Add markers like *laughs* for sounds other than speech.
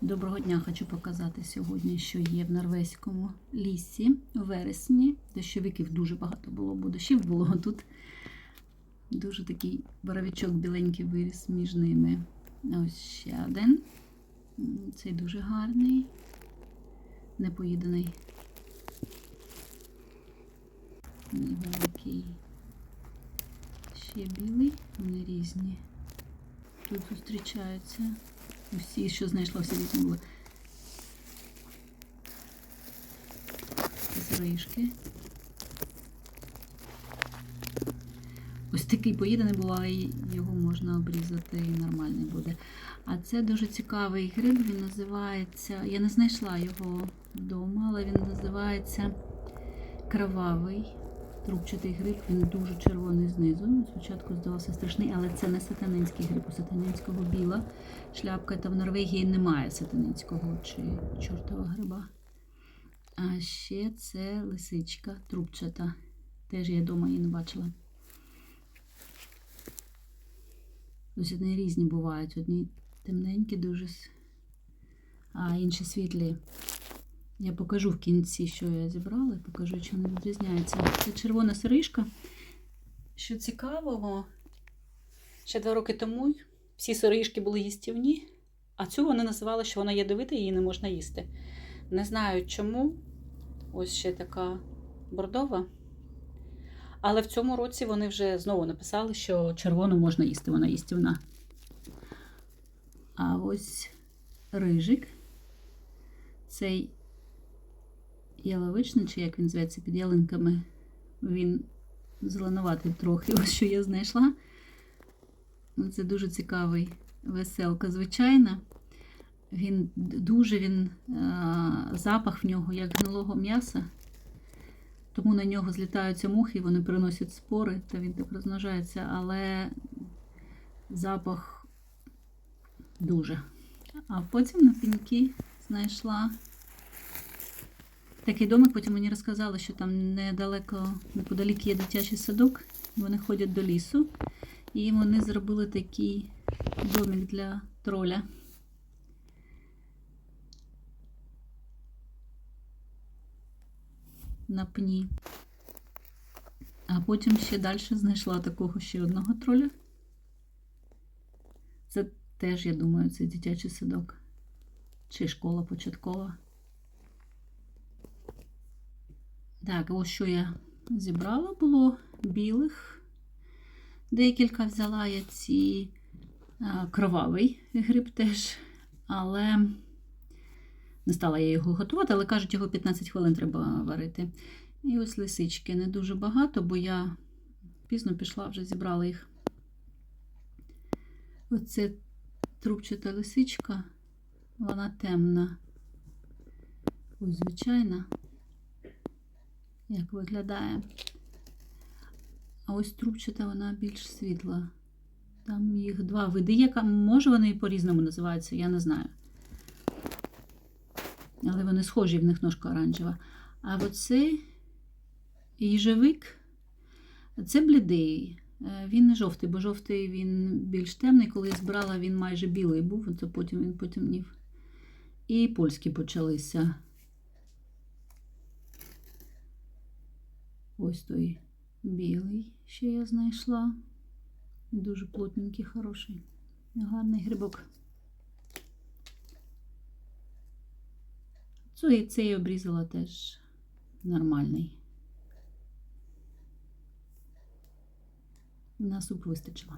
Доброго дня хочу показати сьогодні, що є в норвезькому лісі у вересні. Дощовиків дуже багато було, бо дощів було *laughs* тут. Дуже такий боровичок біленький виріс між ними. Ось ще один. Цей дуже гарний, непоїданий. Невеликий. Ще білий, вони різні. Тут зустрічаються. Усі, що знайшла, всі були. Зришки. Ось такий поїдений буває, його можна обрізати і нормальний буде. А це дуже цікавий гриб, він називається. Я не знайшла його вдома, але він називається кровавий трубчатий гриб. Він дуже червоний знизу. Спочатку здавався страшний, але це не сатанинський гриб, у сатанинського біла шляпка. Та в Норвегії немає сатанинського чи чортова гриба. А ще це лисичка трубчата. Теж я вдома її не бачила. Ось вони різні бувають. Одні темненькі, дуже, а інші світлі. Я покажу в кінці, що я зібрала, і покажу, чи вони відрізняються. Це червона сиришка. Що цікавого, ще два роки тому всі сиришки були їстівні, а цю вони називали, що вона ядовита і її не можна їсти. Не знаю чому. Ось ще така бордова. Але в цьому році вони вже знову написали, що червону можна їсти, вона їстівна. А ось рижик. Цей яловичний, чи як він зветься, під ялинками. Він зеленуватий трохи, *laughs* ось що я знайшла. Ну, Це дуже цікавий веселка, звичайна. Він дуже він, запах в нього, як гнилого м'яса. Тому на нього злітаються мухи, вони приносять спори, та він так розмножається, але запах дуже. А потім на пеньки знайшла такий домик, потім мені розказали, що там недалеко, неподалік є дитячий садок, вони ходять до лісу, і вони зробили такий домик для троля. На пні. А потім ще далі знайшла такого ще одного троля. Це теж, я думаю, це дитячий садок. Чи школа початкова. Так, ось що я зібрала було білих. Декілька взяла я ці а, кровавий гриб теж, але не стала я його готувати, але кажуть, його 15 хвилин треба варити. І ось лисички не дуже багато, бо я пізно пішла, вже зібрала їх. Оце трубчата лисичка, вона темна. Ось звичайна, як виглядає. А ось трубчата вона більш світла. Там їх два види. Яка, може, вони по-різному називаються, я не знаю. Але вони схожі, в них ножка оранжева. А оцей їжевик це блідий. Е, Він не жовтий, бо жовтий він більш темний. Коли я збирала, він майже білий був, то потім він потемнів. І польські почалися. Ось той білий, ще я знайшла. Дуже плотненький, хороший. Гарний грибок. Цей, цей обрізала теж нормальний. На суп вистачило.